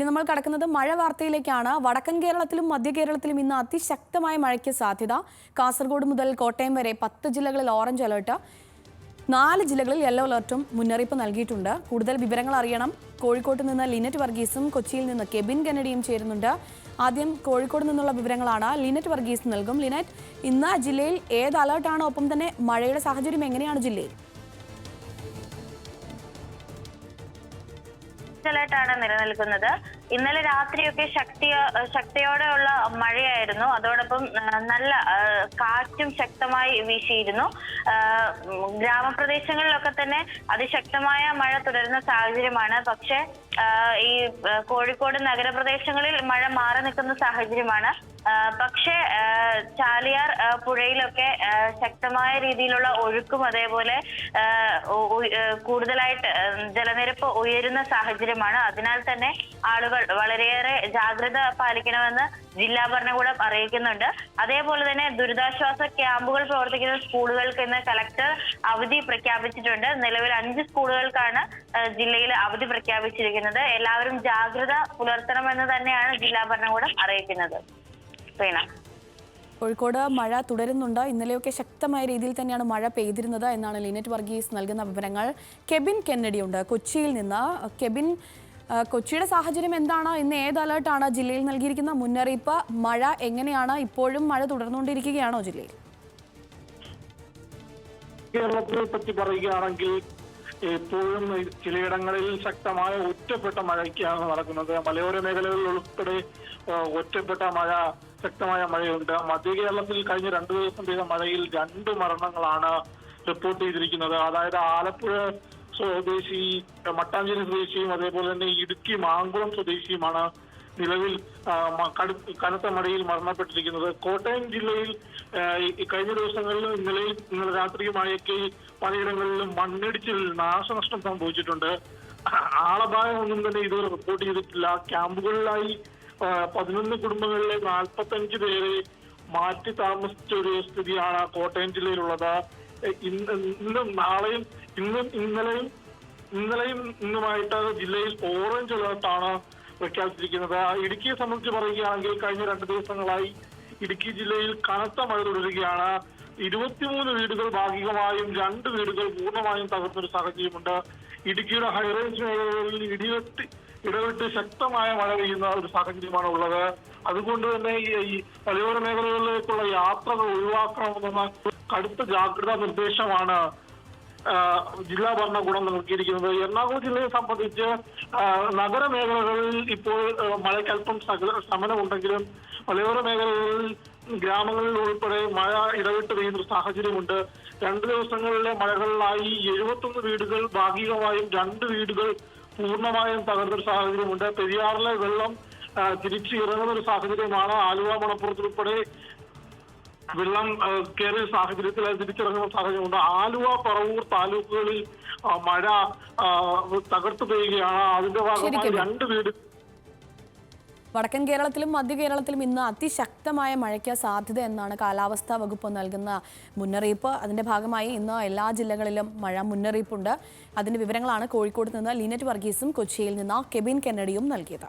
ഇനി നമ്മൾ കടക്കുന്നത് മഴ വാർത്തയിലേക്കാണ്. വടക്കൻ കേരളത്തിലും മധ്യ കേരളത്തിലും ഇന്ന് അതിശക്തമായ മഴയ്ക്ക് സാധ്യത. കാസർഗോഡ് മുതൽ കോട്ടയം വരെ പത്ത് ജില്ലകളിൽ ഓറഞ്ച് അലേർട്ട്. നാല് ജില്ലകളിൽ യെല്ലോ അലർട്ടും മുന്നറിയിപ്പ് നൽകിയിട്ടുണ്ട്. കൂടുതൽ വിവരങ്ങൾ അറിയണം. കോഴിക്കോട്ട് നിന്ന് ലിനറ്റ് വർഗീസും കൊച്ചിയിൽ നിന്ന് കെബിൻ കെനഡിയും ചേരുന്നുണ്ട്. ആദ്യം കോഴിക്കോട് നിന്നുള്ള വിവരങ്ങളാണ്. ലിനറ്റ് വർഗീസ് നൽകും. ലിനറ്റ് ഇന്ന് ജില്ലയിൽ ഏത് അലർട്ടാണ്? ഒപ്പം തന്നെ മഴയുടെ സാഹചര്യം എങ്ങനെയാണ് ജില്ലയിൽ? ാണ് നിലനിൽക്കുന്നത്. ഇന്നലെ രാത്രിയൊക്കെ ശക്തി ശക്തിയോടെയുള്ള മഴയായിരുന്നു. അതോടൊപ്പം നല്ല കാറ്റും ശക്തമായി വീശിയിരുന്നു. ഗ്രാമപ്രദേശങ്ങളിലൊക്കെ തന്നെ അതിശക്തമായ മഴ തുടരുന്ന സാഹചര്യമാണ്. പക്ഷേ ഈ കോഴിക്കോട് നഗരപ്രദേശങ്ങളിൽ മഴ മാറി നിൽക്കുന്ന സാഹചര്യമാണ്. പക്ഷേ ചാലിയാർ പുഴയിലൊക്കെ ശക്തമായ രീതിയിലുള്ള ഒഴുക്കും അതേപോലെ കൂടുതലായിട്ട് ജലനിരപ്പ് ഉയരുന്ന സാഹചര്യമാണ്. അതിനാൽ തന്നെ ആളുകൾ വളരെയേറെ ജാഗ്രത പാലിക്കണമെന്ന് ജില്ലാ ഭരണകൂടം അറിയിക്കുന്നുണ്ട്. അതേപോലെ തന്നെ ദുരിതാശ്വാസ ക്യാമ്പുകൾ പ്രവർത്തിക്കുന്ന സ്കൂളുകൾക്ക് ഇന്ന് കലക്ടർ അവധി പ്രഖ്യാപിച്ചിട്ടുണ്ട്. നിലവിൽ അഞ്ച് സ്കൂളുകൾക്കാണ് ജില്ലയിൽ അവധി പ്രഖ്യാപിച്ചിരിക്കുന്നത്. എല്ലാവരും ജാഗ്രത പുലർത്തണമെന്ന് തന്നെയാണ് ജില്ലാ ഭരണകൂടം അറിയിക്കുന്നത്. വീണ കോഴിക്കോട് മഴ തുടരുന്നുണ്ട്. ഇന്നലെയൊക്കെ ശക്തമായ രീതിയിൽ തന്നെയാണ് മഴ പെയ്തിരുന്നത് എന്നാണ് ലിനറ്റ് വർഗീസ് നൽകുന്ന വിവരങ്ങൾ. കെബിൻ കെന്നഡി ഉണ്ട് കൊച്ചിയിൽ നിന്ന് കെബിൻ കൊച്ചിയുടെ സാഹചര്യം എന്താണ്? ഇന്ന് ഏത് അലേർട്ടാണ് ജില്ലയിൽ നൽകിയിരിക്കുന്ന മുന്നറിയിപ്പ്? മഴ എങ്ങനെയാണ്? ഇപ്പോഴും മഴ തുടർന്നുകൊണ്ടിരിക്കുകയാണോ ജില്ലയിൽ? കേരളത്തിനെ പറ്റി പറയുകയാണെങ്കിൽ എപ്പോഴും ചിലയിടങ്ങളിൽ ശക്തമായ ഒറ്റപ്പെട്ട മഴയ്ക്കാണ് നടക്കുന്നത്. മലയോര മേഖലകളിൽ ഉൾപ്പെടെ ഒറ്റപ്പെട്ട മഴ ശക്തമായ മഴയുണ്ട്. മധ്യ കേരളത്തിൽ കഴിഞ്ഞ രണ്ടു ദിവസം പെയ്ത മഴയിൽ രണ്ട് മരണങ്ങളാണ് റിപ്പോർട്ട് ചെയ്തിരിക്കുന്നത്. അതായത് ആലപ്പുഴ സ്വദേശി മട്ടാഞ്ചേരി സ്വദേശിയും അതേപോലെ തന്നെ ഇടുക്കി മാങ്കുളം സ്വദേശിയുമാണ് നിലവിൽ കനത്ത മഴയിൽ മരണപ്പെട്ടിരിക്കുന്നത്. കോട്ടയം ജില്ലയിൽ കഴിഞ്ഞ ദിവസങ്ങളിൽ ഇന്നലെയും ഇന്നലെ രാത്രിയുമായൊക്കെ പലയിടങ്ങളിലും മണ്ണിടിച്ചിൽ നാശനഷ്ടം സംഭവിച്ചിട്ടുണ്ട്. ആളപായം ഒന്നും തന്നെ ഇതുവരെ റിപ്പോർട്ട് ചെയ്തിട്ടില്ല. ക്യാമ്പുകളിലായി പതിനൊന്ന് കുടുംബങ്ങളിലെ നാൽപ്പത്തഞ്ച് പേരെ മാറ്റി താമസിച്ച ഒരു സ്ഥിതിയാണ് കോട്ടയം ജില്ലയിലുള്ളത്. ഇന്നും നാളെയും ഇന്നും ഇന്നലെയും ഇന്നലെയും ഇന്നുമായിട്ട് ജില്ലയിൽ ഓറഞ്ച് അലേർട്ടാണ് പ്രഖ്യാപിച്ചിരിക്കുന്നത്. ഇടുക്കിയെ സംബന്ധിച്ച് പറയുകയാണെങ്കിൽ കഴിഞ്ഞ രണ്ട് ദിവസങ്ങളായി ഇടുക്കി ജില്ലയിൽ കനത്ത മഴ തുടരുകയാണ്. ഇരുപത്തിമൂന്ന് വീടുകൾ ഭാഗികമായും രണ്ട് വീടുകൾ പൂർണമായും തകർന്നൊരു സാഹചര്യമുണ്ട്. ഇടുക്കിയുടെ ഹൈറേഞ്ച് മേഖലകളിൽ ഇടിവെട്ടി ഇടവിട്ട് ശക്തമായ മഴ പെയ്യുന്ന ഒരു സാഹചര്യമാണ് ഉള്ളത് അതുകൊണ്ട് തന്നെ ഈ മലയോര മേഖലകളിലേക്കുള്ള യാത്രകൾ ഒഴിവാക്കണമെന്ന കടുത്ത ജാഗ്രതാ നിർദ്ദേശമാണ് ജില്ലാ ഭരണകൂടം നൽകിയിരിക്കുന്നത്. എറണാകുളം ജില്ലയെ സംബന്ധിച്ച് നഗരമേഖലകളിൽ ഇപ്പോൾ മഴയ്ക്ക് അല്പം ശമനമുണ്ടെങ്കിലും മലയോര മേഖലകളിൽ ഗ്രാമങ്ങളിൽ ഉൾപ്പെടെ മഴ ഇടവിട്ട് പെയ്യുന്ന ഒരു സാഹചര്യമുണ്ട്. രണ്ട് ദിവസങ്ങളിലെ മഴകളിലായി എഴുപത്തൊന്ന് വീടുകൾ ഭാഗികമായും രണ്ട് വീടുകൾ പൂർണമായും തകർന്നൊരു സാഹചര്യമുണ്ട്. പെരിയാറിലെ വെള്ളം തിരിച്ചു ഇറങ്ങുന്ന ഒരു സാഹചര്യമാണ്. ആലുവ മണപ്പുറത്ത് ഉൾപ്പെടെ വെള്ളം കയറിയ സാഹചര്യത്തിൽ അത് തിരിച്ചിറങ്ങുന്ന സാഹചര്യമുണ്ട്. ആലുവ പറവൂർ താലൂക്കുകളിൽ മഴ തകർത്തു പെയ്യുകയാണ്. അതിന്റെ ഭാഗമായി രണ്ട് വീട് വടക്കൻ കേരളത്തിലും മധ്യ കേരളത്തിലും ഇന്ന് അതിശക്തമായ മഴയ്ക്ക് സാധ്യത എന്നാണ് കാലാവസ്ഥാ വകുപ്പ് നൽകുന്ന മുന്നറിയിപ്പ്. അതിന്റെ ഭാഗമായി ഇന്ന് എല്ലാ ജില്ലകളിലും മഴ മുന്നറിയിപ്പുണ്ട്. അതിന്റെ വിവരങ്ങളാണ് കോഴിക്കോട് നിന്ന് ലീനറ്റ് വർഗീസും കൊച്ചിയിൽ നിന്ന് കെബിൻ കെന്നഡിയും നൽകിയത്.